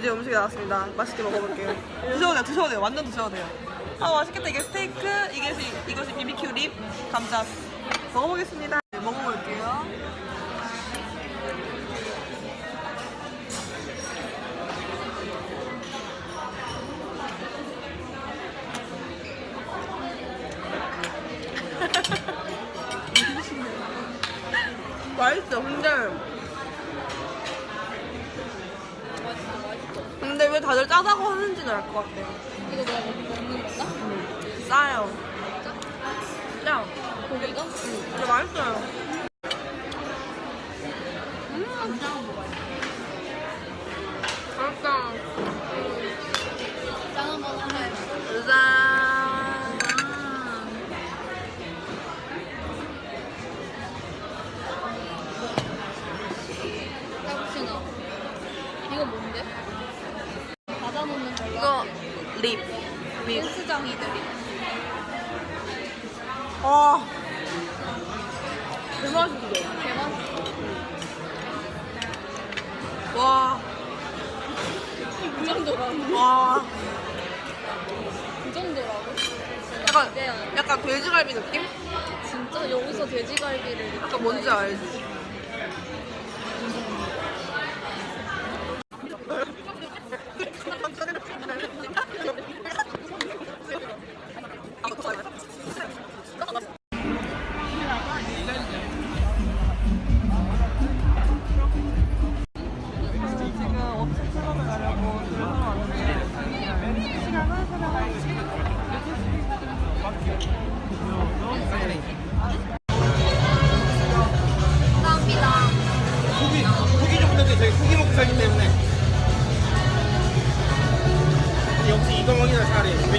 드디어 음식이 나왔습니다. 맛있게 먹어볼게요. 드셔도 돼요, 드셔도 돼요. 완전 드셔도 돼요. 아 맛있겠다. 이게 스테이크, 이것이 이것이 BBQ 립, 감자. 먹어보겠습니다. 네, 먹어볼게요. 맛있어. 근데 근데 왜 다들 짜다고 하는지는 알 것 같아요. 이거 내가 먹는 거다? 싸요. 짜. 고기가? 근데 맛있어요. 이거 립. 립. 헬스장이들이. 와. 대맛있어. 대박. 와. 그 정도라고? 와. 그 정도라고? 약간. 약간 돼지갈비 느낌? 진짜 여기서 돼지갈비를 약간 뭔지 알지?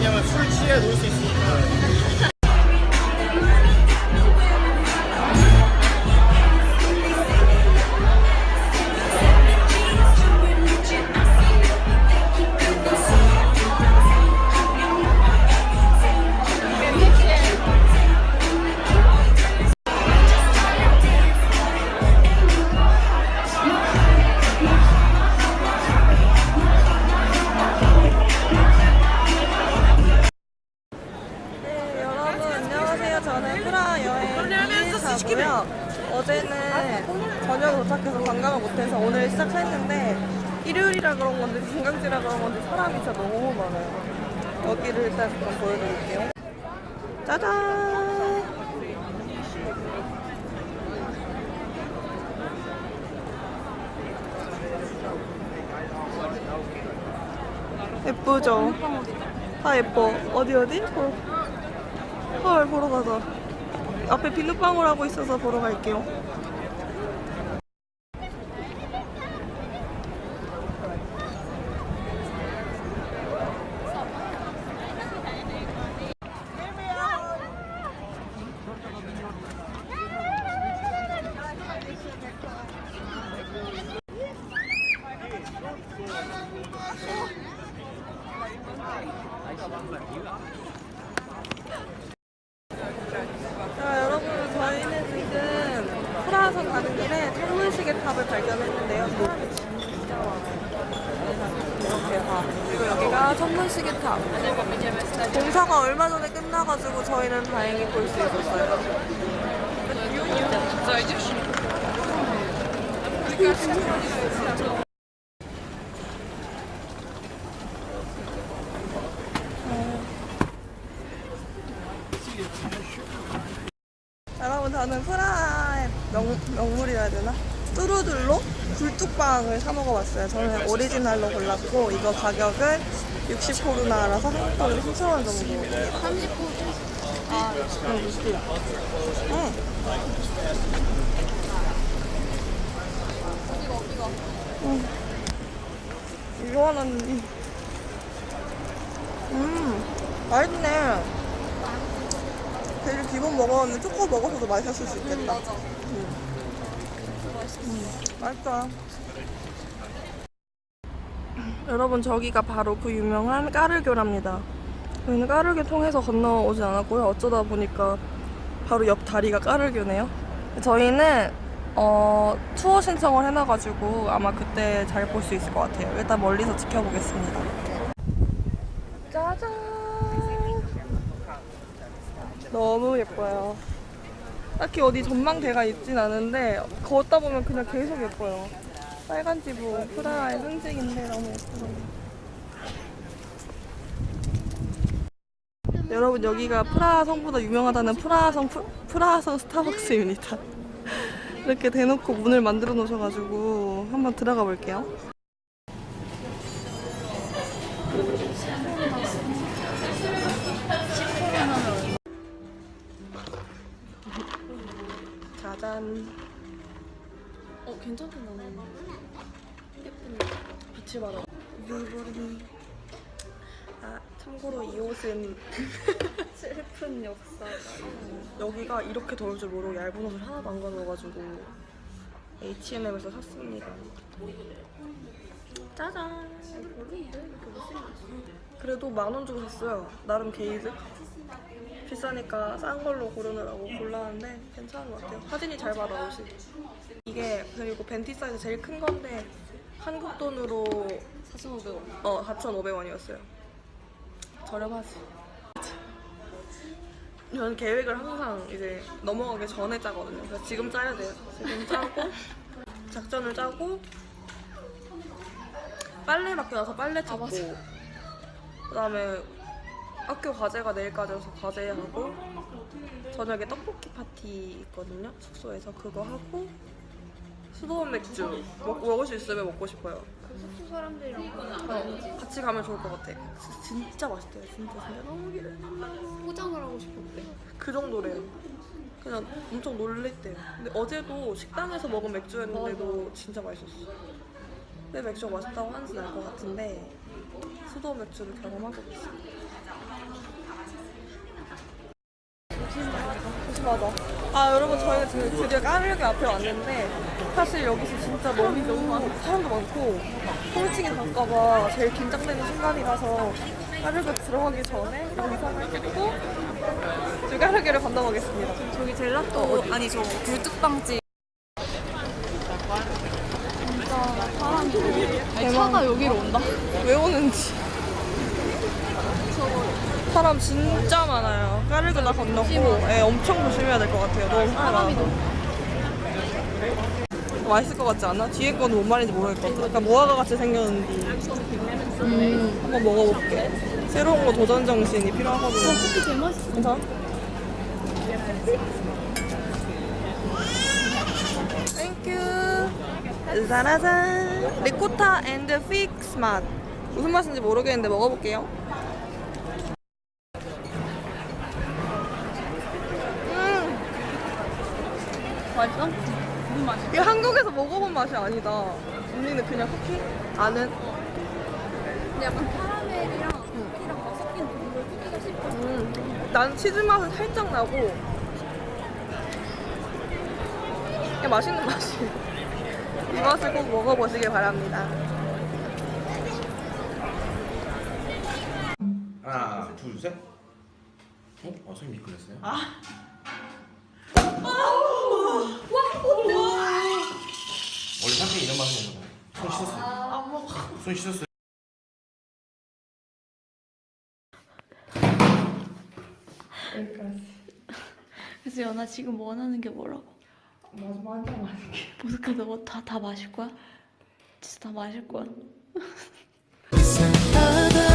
왜냐면 술 취해 놓을 수 있으니까. 저는 프라 여행 이사고요. 어제는 저녁에 도착해서 관광을 못해서 오늘 시작했는데 일요일이라 그런 건지 관광지라 그런 건지 사람이 진짜 너무 많아요. 여기를 일단 잠깐 보여드릴게요. 짜잔! 예쁘죠? 다 예뻐. 어디 어디? 어. 헐 보러 가자. 앞에 비눗방울 하고 있어서 보러 갈게요. 자, 여러분, 저희는 지금 프라하선 가는 길에 천문시계 탑을 발견했는데요. 사람이 진짜 많아요. 이렇게 봐. 그리고 여기가 천문 시계 탑. 공사가 얼마 전에 끝나가지고 저희는 다행히 볼 수 있었어요. 여러분 저는 프라하의 명물 명, 명물이라 해야 되나? 뚜루들로 굴뚝빵을 사 먹어봤어요. 저는 오리지널로 골랐고 이거 가격은 60코로나라서 한국 돈으로 7,000원 정도. 39. 아, 응, 60. 응. 응. 이거는 음 맛있네. 되게 기본 먹었는데 초코 먹어서도 맛있었을 수 있겠다. 맞아. 맛있다. 여러분 저기가 바로 그 유명한 까르교랍니다. 저희는 까르교 통해서 건너오지 않았고요. 어쩌다 보니까 바로 옆 다리가 까르교네요. 저희는 어, 투어 신청을 해놔가지고 아마 그때 잘 볼 수 있을 것 같아요. 일단 멀리서 지켜보겠습니다. 짜잔! 너무 예뻐요. 딱히 어디 전망대가 있진 않은데 걷다 보면 그냥 계속 예뻐요. 빨간 지붕 프라하의 상징인데 너무 예뻐요. 여러분 여기가 프라하 성보다 유명하다는 프라하 성 프, 프라하 성 스타벅스입니다. 이렇게 대놓고 문을 만들어 놓으셔가지고 한번 들어가 볼게요. 짜잔. 어 괜찮게 나오네. 예쁜. 빛을 받아. 유보리. 아, 참고로 이 옷은 슬픈 역사가. 여기가 이렇게 더울 줄 모르고 얇은 옷을 하나도 안 가져와가지고 H&M에서 샀습니다. 짜잔. 그래도 만 원 주고 샀어요. 나름 게이드. 비싸니까 싼 걸로 고르느라고 골랐는데 괜찮은 것 같아요. 사진이 잘 받아 옷이. 이게 그리고 벤티 사이즈 제일 큰 건데 한국 돈으로 4,500원. 어 4,500원이었어요. 저렴하지. 저는 계획을 항상 이제 넘어가기 전에 짜거든요. 그래서 지금 짜야 돼요. 지금 짜고 작전을 짜고 빨래 맡겨 놔서 빨래 찾고 그다음에 학교 과제가 내일까지여서 과제 하고 저녁에 떡볶이 파티 있거든요. 숙소에서 그거 하고 수도원 맥주 먹, 먹을 수 있으면 먹고 싶어요. 숙소 사람들이랑 어, 같이 가면 좋을 것 같아. 진짜 맛있대요. 진짜 진짜 너무 기대. 포장을 하고 싶었대. 그 정도래요. 그냥 엄청 놀랬대요. 근데 어제도 식당에서 먹은 맥주였는데도 진짜 맛있었어. 왜 맥주가 맛있다고 하는지는 알것 같은데 수도 맥주를 경험하고 있어. 조심하자. 아 여러분 저희가 지금 드디어 까르기 앞에 왔는데 사실 여기서 진짜 너무 너무 사람도 많고 홀칭이 갈까봐 제일 긴장되는 순간이라서 까르기 들어가기 전에 영상을 찍고 지금 까르기를 건너가겠습니다. 저기 젤라또 아니 저 굴뚝빵집. 진짜 사람이 차가 여기로 온다. 왜 오는지. 사람 진짜 많아요. 까르기 다 건너고 예, 엄청 조심해야 될 것 같아요. 너무 사람이 많아. 너무 맛있을 것 같지 않아? 뒤에 거는 뭔 말인지 모르겠거든. 약간 무화과 같이 생겼는데 한번 먹어볼게. 새로운 거 도전 정신이 필요하거든요. 커피 제일 맛있어. 괜찮아? 땡큐. 짜라잔. 리코타 앤드 픽스 맛. 무슨 맛인지 모르겠는데 먹어볼게요. 맛있어? 무슨 맛이야? 이게 한국에서 먹어본 맛이 아니다. 언니는 그냥 커피? 아는? 근데 약간 카라멜이랑 커피랑 막 섞인 그걸 쿠키가 싶어. 음, 난 치즈 맛은 살짝 나고 그냥 맛있는 맛이 이 맛을 꼭 먹어보시길 바랍니다 하나, 둘, 셋. 어? 어, 손이 미끌렸어요? 아. 원래 삼촌 이런 맛 먹는 거손 씻었어요. 안 먹어. 손 씻었어요. 그래서 연아 지금 원하는 게 뭐라고? 마지막 한잔 마실게 보스카 너다다 마실 거야? 진짜 다 마실 거야? 어